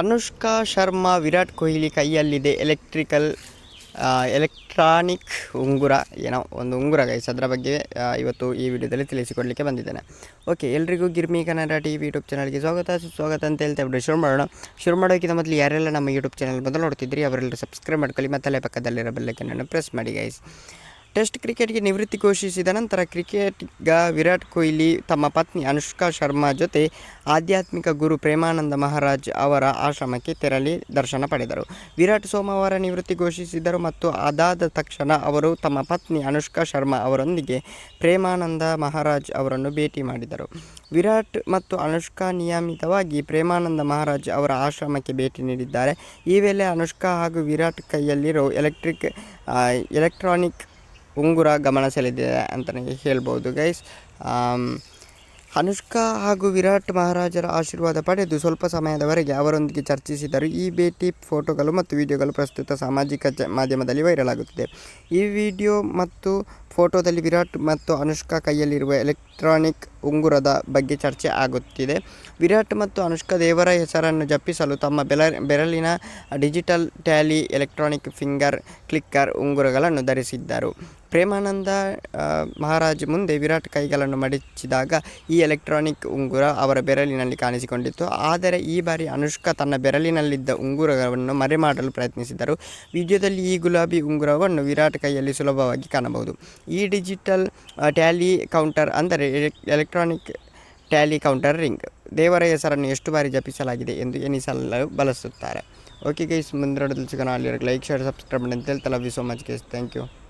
ಅನುಷ್ಕಾ ಶರ್ಮಾ, ವಿರಾಟ್ ಕೊಹ್ಲಿ ಕೈಯಲ್ಲಿದೆ electrical electronic ಉಂಗುರ. ಏನೋ ಒಂದು ಉಂಗುರ ಗೈಸ್ ಅದರ ಬಗ್ಗೆ ಇವತ್ತು ಈ ವಿಡಿಯೋದಲ್ಲಿ ತಿಳಿಸಿಕೊಡಲಿಕ್ಕೆ ಬಂದಿದ್ದೇನೆ. ಓಕೆ ಎಲ್ರಿಗೂ Girmi Kannada T V YouTube ಚಾನಲ್ಗೆ ಸ್ವಾಗತ. ಸುಸ್ವಾಗತ ಅಂತ ಹೇಳ್ತಾ ಬಿಡಿ ಶುರು ಮಾಡೋಣ. ಶುರು ಮಾಡೋಕ್ಕಿಂತ ಮೊದಲು ಯಾರೆಲ್ಲ ನಮ್ಮ ಯೂಟ್ಯೂಬ್ ಚಾನಲ್ ಮೊದಲು ನೋಡ್ತಿದ್ರಿ ಅವರೆಲ್ಲರೂ ಸಬ್ಸ್ಕ್ರೈಬ್ ಮಾಡ್ಕೊಳ್ಳಿ, ಮತ್ತು ಪಕ್ಕದಲ್ಲಿರೋ ಪಕ್ಕದಲ್ಲಿರೋ ನಾನು ಪ್ರೆಸ್ ಮಾಡಿ ಗೈಸ್ ಟೆಸ್ಟ್ ಕ್ರಿಕೆಟ್ಗೆ ನಿವೃತ್ತಿ ಘೋಷಿಸಿದ ನಂತರ ಕ್ರಿಕೆಟ್ಗ ವಿರಾಟ್ ಕೊಹ್ಲಿ ತಮ್ಮ ಪತ್ನಿ ಅನುಷ್ಕಾ ಶರ್ಮಾ ಜೊತೆ ಆಧ್ಯಾತ್ಮಿಕ ಗುರು ಪ್ರೇಮಾನಂದ ಮಹಾರಾಜ್ ಅವರ ಆಶ್ರಮಕ್ಕೆ ತೆರಳಿ ದರ್ಶನ ಪಡೆದರು. ವಿರಾಟ್ ಸೋಮವಾರ ನಿವೃತ್ತಿ ಘೋಷಿಸಿದರು ಮತ್ತು ಅದಾದ ತಕ್ಷಣ ಅವರು ತಮ್ಮ ಪತ್ನಿ ಅನುಷ್ಕಾ ಶರ್ಮಾ ಅವರೊಂದಿಗೆ ಪ್ರೇಮಾನಂದ ಮಹಾರಾಜ್ ಅವರನ್ನು ಭೇಟಿ ಮಾಡಿದರು. ವಿರಾಟ್ ಮತ್ತು ಅನುಷ್ಕಾ ನಿಯಮಿತವಾಗಿ ಪ್ರೇಮಾನಂದ ಮಹಾರಾಜ್ ಅವರ ಆಶ್ರಮಕ್ಕೆ ಭೇಟಿ ನೀಡಿದ್ದಾರೆ. ಈ ವೇಳೆ ಅನುಷ್ಕಾ ಹಾಗೂ ವಿರಾಟ್ ಕೈಯಲ್ಲಿರೋ ಎಲೆಕ್ಟ್ರಿಕ್ ಎಲೆಕ್ಟ್ರಾನಿಕ್ ಉಂಗುರ ಗಮನ ಸೆಳೆದಿದೆ ಅಂತಲೇ ಹೇಳ್ಬೋದು ಗೈಸ್ ಅನುಷ್ಕಾ ಹಾಗೂ ವಿರಾಟ್ ಮಹಾರಾಜರ ಆಶೀರ್ವಾದ ಪಡೆದು ಸ್ವಲ್ಪ ಸಮಯದವರೆಗೆ ಅವರೊಂದಿಗೆ ಚರ್ಚಿಸಿದರು. ಈ ಭೇಟಿ ಫೋಟೋಗಳು ಮತ್ತು ವಿಡಿಯೋಗಳು ಪ್ರಸ್ತುತ ಸಾಮಾಜಿಕ ಮಾಧ್ಯಮದಲ್ಲಿ ವೈರಲ್ ಆಗುತ್ತಿದೆ. ಈ ವಿಡಿಯೋ ಮತ್ತು ಫೋಟೋದಲ್ಲಿ ವಿರಾಟ್ ಮತ್ತು ಅನುಷ್ಕಾ ಕೈಯಲ್ಲಿರುವ ಎಲೆಕ್ಟ್ರಾನಿಕ್ ಉಂಗುರದ ಬಗ್ಗೆ ಚರ್ಚೆ ಆಗುತ್ತಿದೆ. ವಿರಾಟ್ ಮತ್ತು ಅನುಷ್ಕಾ ದೇವರ ಹೆಸರನ್ನು ಜಪಿಸಲು ತಮ್ಮ ಬೆಲ ಬೆರಳಿನ digital tally, electronic finger clicker ಉಂಗುರಗಳನ್ನು ಧರಿಸಿದ್ದರು. ಪ್ರೇಮಾನಂದ ಮಹಾರಾಜ್ ಮುಂದೆ ವಿರಾಟ್ ಕೈಗಳನ್ನು ಮಡಚಿದಾಗ ಈ ಎಲೆಕ್ಟ್ರಾನಿಕ್ ಉಂಗುರ ಅವರ ಬೆರಳಿನಲ್ಲಿ ಕಾಣಿಸಿಕೊಂಡಿತ್ತು. ಆದರೆ ಈ ಬಾರಿ ಅನುಷ್ಕಾ ತನ್ನ ಬೆರಳಿನಲ್ಲಿದ್ದ ಉಂಗುರವನ್ನು ಮರೆಮಾಡಲು ಪ್ರಯತ್ನಿಸಿದರು. ವಿಡಿಯೋದಲ್ಲಿ ಈ ಗುಲಾಬಿ ಉಂಗುರವನ್ನು ವಿರಾಟ್ ಕೈಯಲ್ಲಿ ಸುಲಭವಾಗಿ ಕಾಣಬಹುದು. ಈ ಡಿಜಿಟಲ್ ಟ್ಯಾಲಿ ಕೌಂಟರ್ ಅಂದರೆ ಎಲೆಕ್- ಎಲೆಕ್ಟ್ರಾನಿಕ್ ಟ್ಯಾಲಿ ಕೌಂಟರ್ ರಿಂಗ್. ದೇವರ ಹೆಸರನ್ನು ಎಷ್ಟು ಬಾರಿ ಜಪಿಸಲಾಗಿದೆ ಎಂದು ಎನಿಸಲು ಬಳಸುತ್ತಾರೆ. ಓಕೆ ಗೈಸ್ ಮುಂದಿನ ಲೈಕ್ ಶೇರ್ ಸಬ್ಸ್ಕ್ರೈಬ್ ಅಂತ ಹೇಳ್ತಾ love you so much guys thank you